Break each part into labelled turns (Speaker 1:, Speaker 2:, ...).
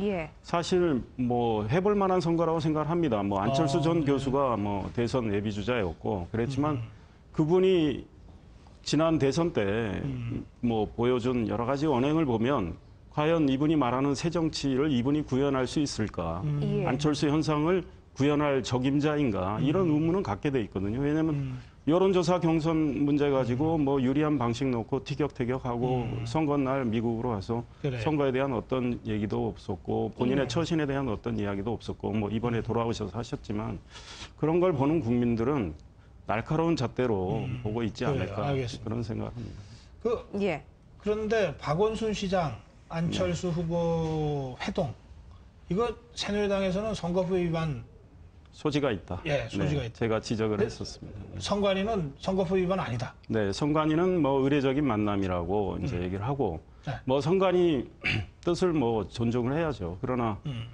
Speaker 1: 예.
Speaker 2: 사실 뭐 해볼 만한 선거라고 생각합니다. 뭐 안철수
Speaker 3: 어,
Speaker 2: 전
Speaker 3: 네.
Speaker 2: 교수가 뭐 대선 예비 주자였고 그랬지만
Speaker 3: 음.
Speaker 2: 그분이 지난 대선 때
Speaker 3: 음.
Speaker 2: 뭐 보여준 여러 가지 언행을 보면 과연 이분이 말하는 새 정치를 이분이 구현할 수 있을까?
Speaker 3: 음.
Speaker 1: 예.
Speaker 2: 안철수 현상을 구현할 적임자인가? 이런 의문은 갖게 돼 있거든요. 왜냐하면
Speaker 3: 음.
Speaker 2: 여론조사 경선 문제 가지고 뭐 유리한 방식 놓고 티격태격하고 선거 날 미국으로 와서
Speaker 3: 음. 그래요.
Speaker 2: 선거에 대한 어떤 얘기도 없었고 본인의
Speaker 1: 예.
Speaker 2: 처신에 대한 어떤 이야기도 없었고 뭐 이번에 돌아오셔서 하셨지만 그런 걸 보는 국민들은 날카로운 잣대로 보고 있지
Speaker 3: 그래요.
Speaker 2: 않을까
Speaker 3: 알겠습니다.
Speaker 2: 그런 생각합니다.
Speaker 3: 그
Speaker 1: 예.
Speaker 3: 그런데 박원순 시장, 안철수
Speaker 2: 네.
Speaker 3: 후보 회동 이거 새누리당에서는 선거법 위반
Speaker 2: 소지가 있다.
Speaker 3: 예, 소지가 있다.
Speaker 2: 제가 지적을
Speaker 3: 네.
Speaker 2: 했었습니다.
Speaker 3: 선관위는 선거법 위반 아니다.
Speaker 2: 네, 선관위는 뭐 의례적인 만남이라고 이제 얘기를 하고
Speaker 3: 네.
Speaker 2: 뭐 선관위 뜻을 뭐 존중을 해야죠. 그러나
Speaker 3: 음.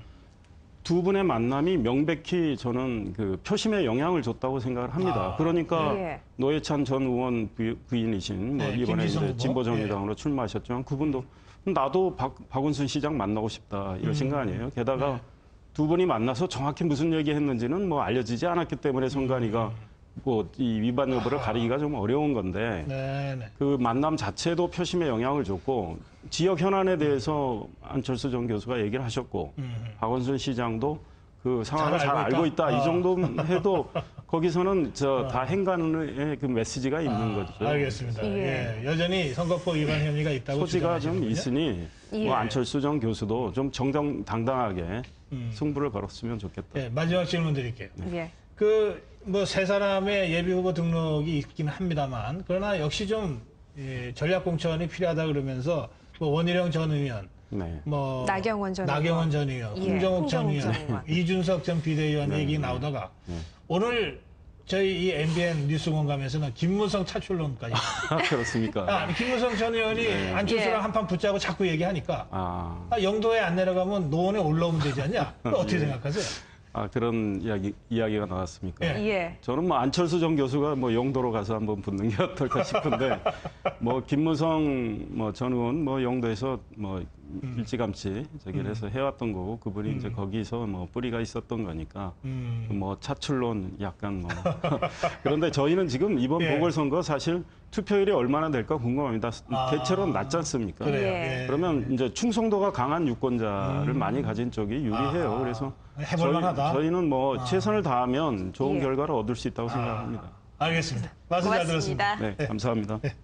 Speaker 2: 두 분의 만남이 명백히 저는 그 표심에 영향을 줬다고 생각을 합니다.
Speaker 3: 아,
Speaker 2: 그러니까
Speaker 1: 예.
Speaker 2: 노회찬 전 의원 부- 부인이신 뭐
Speaker 3: 네,
Speaker 2: 이번에 이제. 진보정의당으로 출마하셨지만 그분도 나도 박, 박원순 시장 만나고 싶다 이러신
Speaker 3: 음.
Speaker 2: 거 아니에요. 게다가
Speaker 3: 네.
Speaker 2: 두 분이 만나서 정확히 무슨 얘기했는지는 뭐 알려지지 않았기 때문에 선관위가 뭐이 위반 여부를 가리기가 좀 어려운 건데
Speaker 3: 네, 네.
Speaker 2: 그 만남 자체도 표심에 영향을 줬고 지역 현안에 대해서 안철수 전 교수가 얘기를 하셨고
Speaker 3: 음.
Speaker 2: 박원순 시장도 그 상황을
Speaker 3: 잘
Speaker 2: 잘
Speaker 3: 알고
Speaker 2: 알고
Speaker 3: 있다.
Speaker 2: 있다,
Speaker 3: 어.
Speaker 2: 이 정도 해도 거기서는 저다 행간의 그 메시지가 있는 거죠.
Speaker 3: 알겠습니다.
Speaker 1: 예.
Speaker 3: 예. 여전히 선거법 위반 혐의가 있다고
Speaker 2: 소지가 좀
Speaker 3: 주장하시는군요.
Speaker 2: 있으니
Speaker 1: 예.
Speaker 2: 뭐 안철수 전 교수도 좀 정정당당하게
Speaker 3: 음.
Speaker 2: 승부를 걸었으면 좋겠다.
Speaker 3: 예, 마지막 질문 드릴게요.
Speaker 1: 예.
Speaker 3: 그뭐 세 사람의 예비 후보 등록이 있기는 합니다만 그러나 역시 좀 예, 전략 공천이 필요하다 그러면서 뭐 원희룡 전 의원,
Speaker 2: 네.
Speaker 3: 뭐
Speaker 1: 나경원 전
Speaker 3: 나경원 전 의원,
Speaker 1: 예,
Speaker 3: 홍정욱 전 의원,
Speaker 1: 전 의원.
Speaker 3: 이준석 전 비대위원
Speaker 2: 네,
Speaker 3: 얘기
Speaker 2: 네.
Speaker 3: 나오다가
Speaker 2: 네.
Speaker 3: 오늘 저희 이 MBN 뉴스 공감에서는 김무성 차출론까지.
Speaker 2: 아, 그렇습니까?
Speaker 3: 아, 김무성 전 의원이
Speaker 2: 네.
Speaker 3: 안철수랑
Speaker 1: 예.
Speaker 3: 한판 붙자고 자꾸 얘기하니까
Speaker 2: 아,
Speaker 3: 아, 영도에 안 내려가면 노원에 올라오면 되지 않냐? 어떻게
Speaker 2: 예.
Speaker 3: 생각하세요?
Speaker 2: 아 그런 이야기 이야기가 나왔습니까?
Speaker 3: 예.
Speaker 1: 예.
Speaker 2: 저는 뭐 안철수 전 교수가 뭐 영도로 가서 한번 붙는 게 어떨까 싶은데 뭐 김무성 뭐 전 의원 뭐 영도에서 뭐 일찌감치 저기를 해서 해왔던 거고 그분이 이제 거기서 뭐 뿌리가 있었던 거니까
Speaker 3: 음.
Speaker 2: 뭐 차출론 약간 뭐 그런데 저희는 지금 이번
Speaker 3: 예.
Speaker 2: 보궐선거 사실 투표율이 얼마나 될까 궁금합니다.
Speaker 3: 아.
Speaker 2: 대체로 낮지 않습니까?
Speaker 3: 그래요.
Speaker 1: 예.
Speaker 3: 예.
Speaker 2: 그러면 이제 충성도가 강한 유권자를 많이 가진 쪽이 유리해요.
Speaker 3: 음. 아하.
Speaker 2: 그래서
Speaker 3: 해볼 만하다.
Speaker 2: 저희, 는뭐
Speaker 3: 아.
Speaker 2: 최선을 다합면 좋은
Speaker 1: 예.
Speaker 2: 결과를 얻을 수 있다고 생각합니다.
Speaker 3: 알겠습니다. 말씀 잘 들었습니다.
Speaker 1: 고맙습니다.
Speaker 2: 네, 감사합니다.
Speaker 3: 네.